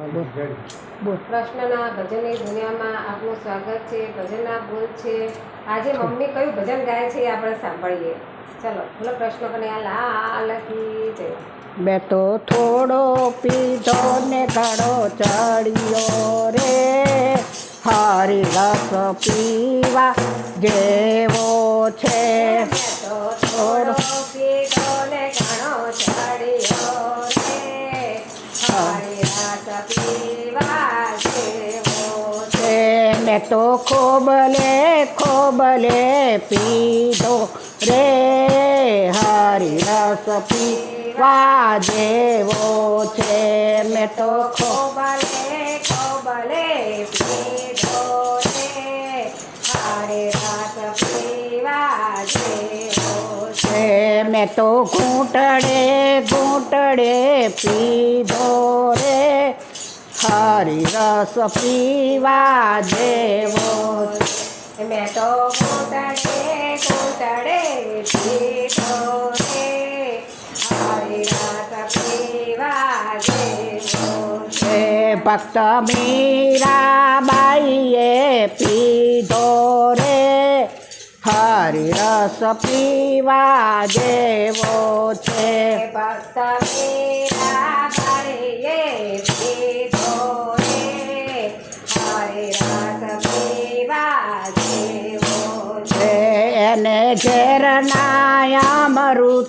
કૃષ્ણના ભજનની દુનિયામાં આપનું સ્વાગત છે ભજનના બોલ છે. આજે મમ્મી કયું ભજન ગાય છે એ આપણે સાંભળીએ. ચલો બોલો કૃષ્ણ કનૈયા લાલ કી જય. મેં તો થોડો પીધો ને ઘણો ચડ્યો રે. હરી રસ પીવા જેવો છે. તો થોડો પીધો તો ખોબલે ખોબલે પીધો રે હરી રસ પીવા જેવો છે. મેં તો ખોબલે કોબલે પીધો રે હરે રસ પીવા જેવો છે. મેં તો ઘૂંટડે ઘૂંટડે પીધો રે હરી રસ પીવા દેવો મેં તો કૂટડે કૂટડે પીધો રે હરી રસ પીવા દેવો છે. ભક્ત મીરાબાઈએ પીધો રે. હરી રસ પીવા દેવો છે. ભક્ત મીરા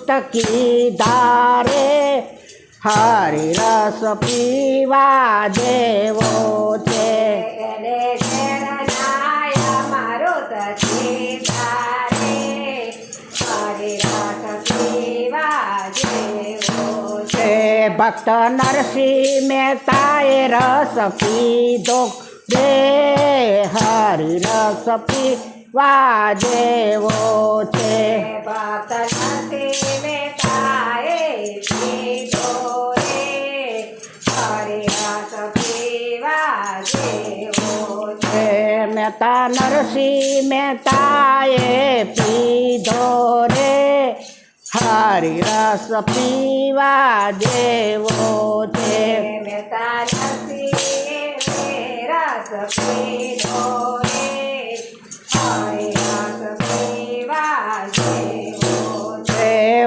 અમૃત કીધા રે હરી રસ પીવા દેવો છે. ભક્ત નરસિંહ મહેતાએ રસ પીધો રે હરી રસ પીવા જેવો છે. ભક્ત નથી મેતાએ પીધો રે. હરે રસ પીવા જેવો છે. છે મહેતા નરસિંહ મહેતાએ પીધો રે. હરી રસ પીવા દેવો છે મહેતા નરસિંહ રસ પીધો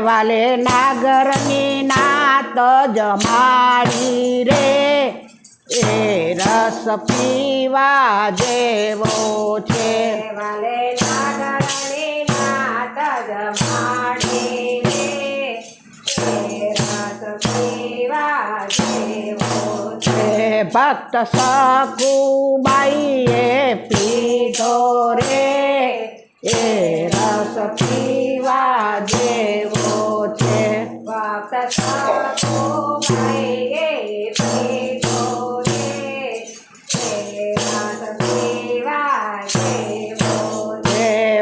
વાલે નાગરની નાત જમાડી રે. એ રસ પીવા જેવો છે. વાલે નાગરની નાત જમાડી રે. એ રસ પીવા જેવો છે. ભક્ત સકુબાઈએ પીધો રે. એ રસ પીવા જેવો છે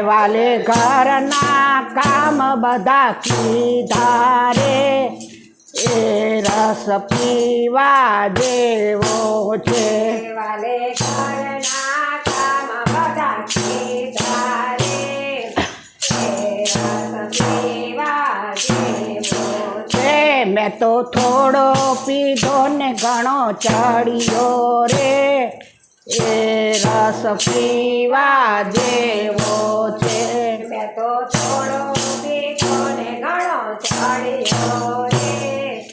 વાલે ઘરના કામ બધા કીધા રે. એ રસ પીવા જેવો છે. વાલે ઘરના મેં તો થોડો પીધો ને ઘણો ચડ્યો રે. એ રસ પીવા જેવો છે. મેં તો થોડો પીધો ને ઘણો ચડ્યો રે.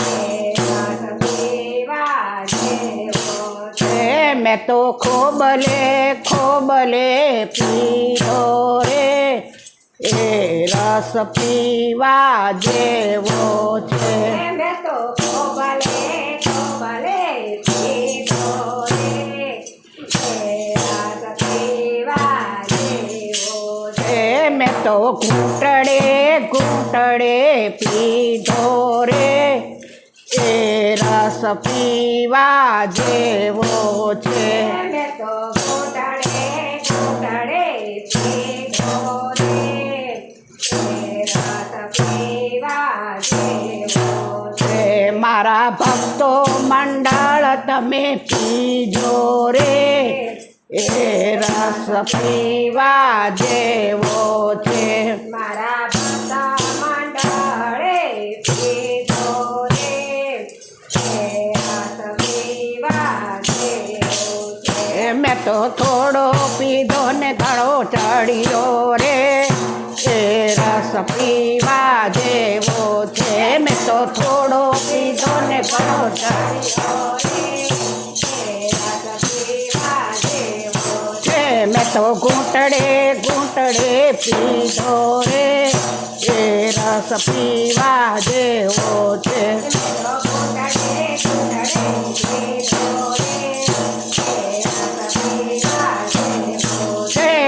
એ રસ પીવા જેવો છે. મેં તો ખોબલે ખોબલે પીધો રે. એ રસ પીવા જેવો છે. મેં તો ઘૂંટડે ઘૂંટડે પીધો રે. એ રસ પીવા જેવો છે. મેં તો ઘૂંટડે ઘૂંટડે મારા ભક્તો મંડળ, તમે પીજો રે. એ રસ પીવા જેવો છે. મારા ભક્તા મંડળે પીજો રે. એ રસ પીવા જેવો છે. મેં તો થોડો પીધો ને ઘણો ચડ્યો રે. રસ પીવા જેવો છે. મેં તો થોડો પીધો ને ઘણો છે. મેં તો ઘૂંટડે ઘૂંટડે પીધો રે. એ રસ પીવા જેવો છે.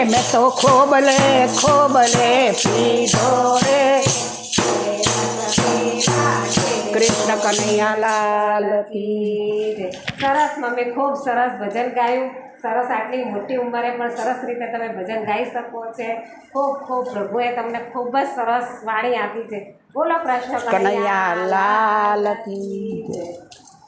મેં તો ખોબલે ખોબલે પીધો કૃષ્ણ કનૈયા લાલ કી સરસ મમ્મી ખૂબ સરસ ભજન ગાયું. સરસ આટલી મોટી ઉંમરે પણ સરસ રીતે તમે ભજન ગાઈ શકો છો. ખૂબ ખૂબ પ્રભુએ તમને ખૂબ જ સરસ વાણી આપી છે. બોલો કૃષ્ણ કનૈયાલાલ કી.